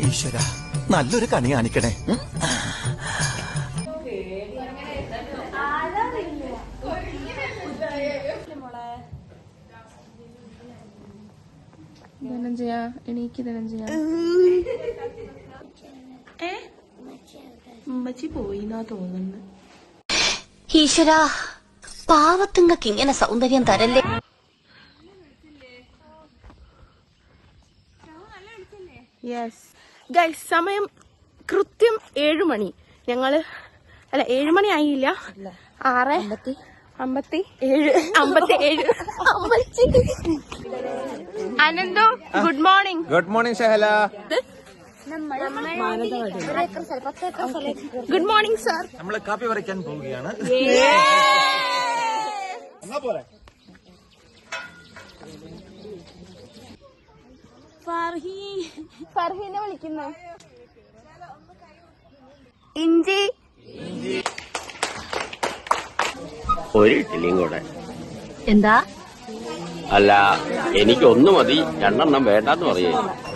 ഈശ്വര നല്ലൊരു കണി കാണിക്കണേ. ഉം. ധനഞ്ജയ എണീക്ക് ധനഞ്ജയ. ഏ? ഉമ്മച്ചി പോയി എന്നാ തോന്നുന്നു. ഈശ്വര പാവത്തുങ്ങൾക്ക് ഇങ്ങനെ സൗന്ദര്യം തരല്ലേ? യെസ് ഗൈസ് സമയം കൃത്യം ഏഴുമണി ഞങ്ങൾ അല്ല ഏഴുമണി ആയില്ല. ആറ് അമ്പത്തി. ഏഴ്. അമ്പത്തി ഏഴ്. അനന്തോ good morning good morning Shahala good morning sir നമ്മൾ കാപ്പി പറിക്കാൻ പോവുകയാണ്. ഫർഹീനെ വിളിക്കുന്നു. ഇഞ്ചി. ഒരു ഇഡ്ഡലിയും കൂടെ. എന്താ? അല്ല എനിക്ക് ഒന്ന് മതി. രണ്ടെണ്ണം വേണ്ടെന്ന് പറയേ.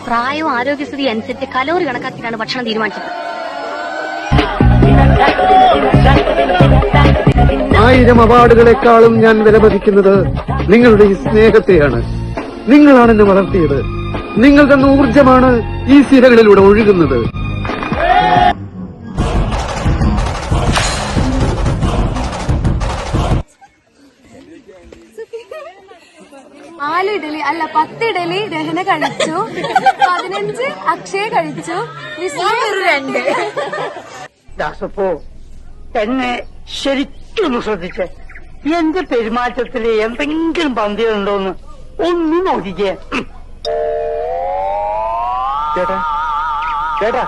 പ്രായവും ആരോഗ്യസ്ഥിതി അനുസരിച്ച് കലോറി കണക്കാക്കിയിട്ടാണ് ഭക്ഷണം തീരുമാനിച്ചത്. ആയിരം അവാർഡുകളെക്കാളും ഞാൻ വിലമതിക്കുന്നത് നിങ്ങളുടെ ഈ സ്നേഹത്തെയാണ്. നിങ്ങളാണ് എന്നെ വളർത്തിയത്. നിങ്ങൾ തന്ന ഊർജമാണ് ഈ സിരകളിലൂടെ ഒഴുകുന്നത്. നാല് ഇഡലി അല്ല പത്ത് ഇഡലി രഹന കഴിച്ചു. പതിനഞ്ച് അക്ഷയ കഴിച്ചു. രണ്ട്. ദാസപ്പോ എന്നെ ശരിക്കും ശ്രദ്ധിച്ച്. എന്റെ പെരുമാറ്റത്തിൽ എന്തെങ്കിലും പന്തിയുണ്ടോന്ന് ഒന്ന് നോക്കിക്കേ. ചേട്ടാ. ചേട്ടാ.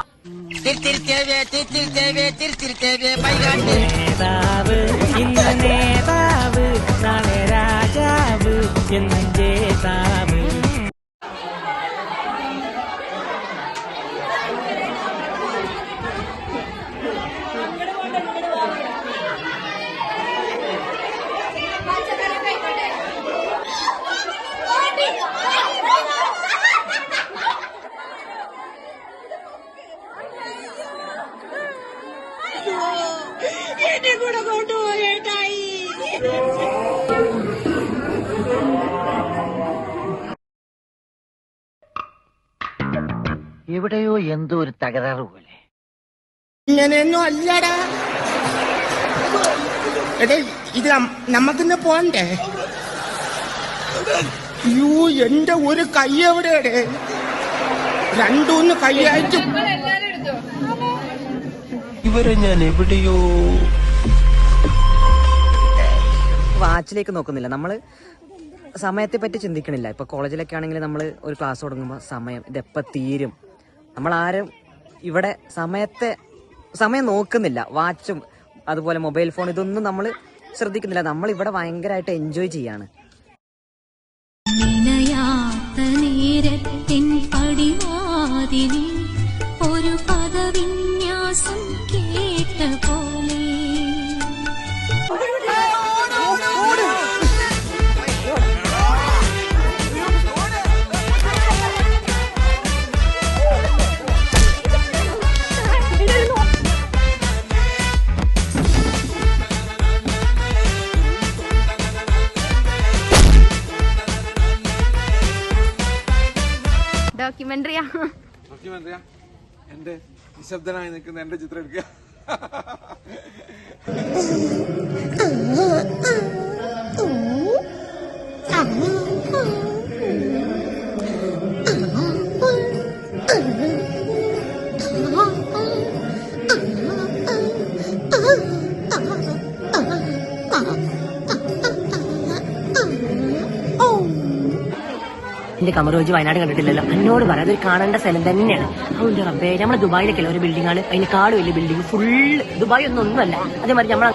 നേതാവ് ഇന്ന് നേതാവ് നാളെ രാജാവ് എന്നും ജേതാവ്. എവിടെയോ എന്തോ ഒരു തകരാറ് പോലെ. ഇങ്ങനെയൊന്നും അല്ലടാ. എടേ ഇത് നമ്മക്കിന്ന് പോണ്ടേ? യൂ എന്റെ ഒരു കൈ എവിടെയടേ? രണ്ടൂന്ന് കൈ അയച്ചു ഇവരെ ഞാൻ എവിടെയോ വാച്ചിലേക്ക് നോക്കുന്നില്ല. നമ്മൾ സമയത്തെ പറ്റി ചിന്തിക്കണില്ല. ഇപ്പൊ കോളേജിലൊക്കെ ആണെങ്കിൽ നമ്മൾ ഒരു ക്ലാസ് തുടങ്ങുമ്പോൾ സമയം ഇതെപ്പ തീരും? നമ്മൾ ആരും ഇവിടെ സമയത്തെ സമയം നോക്കുന്നില്ല. വാച്ചും അതുപോലെ മൊബൈൽ ഫോൺ ഇതൊന്നും നമ്മൾ ശ്രദ്ധിക്കുന്നില്ല. നമ്മൾ ഇവിടെ ഭയങ്കരമായിട്ട് എൻജോയ് ചെയ്യാണ് ഡോക്യുമെന്ററിയാ എന്റെ നിശബ്ദനായി നിൽക്കുന്ന എന്റെ ചിത്രം എടുക്കുക എന്റെ കമറോജ് വയനാട് കണ്ടിട്ടില്ലല്ലോ. എന്നോട് പറയാം അതൊരു കാണേണ്ട സ്ഥലം തന്നെയാണ്. അതുകൊണ്ട് റബ്ബേ നമ്മുടെ ദുബായിലൊക്കെ ഒരു ബിൽഡിംഗ് ആണ്. അതിന് കാട് വലിയ ബിൽഡിംഗ് ഫുൾ ദുബായ് ഒന്നും ഒന്നുമല്ല. അതേമാതിരി നമ്മൾ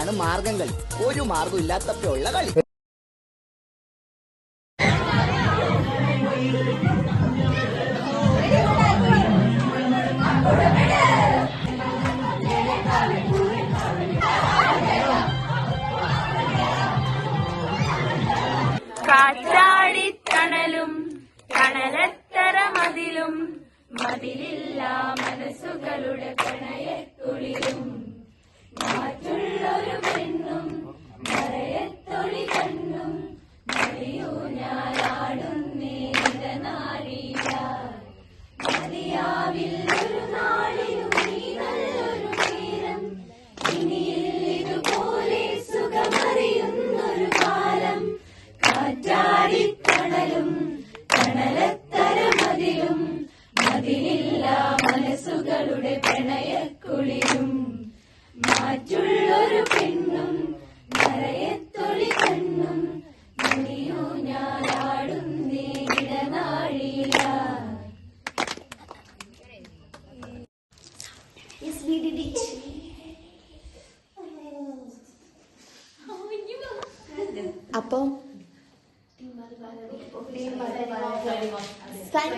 ഇതാണ് മാർഗം കളി ഒരു മാർഗം ഇല്ലാത്തപ്പോഴുള്ള കളി. കാറ്റാടിത്തണലും കടലത്തര മതിലും മതിലിൽ അപ്പം സൺ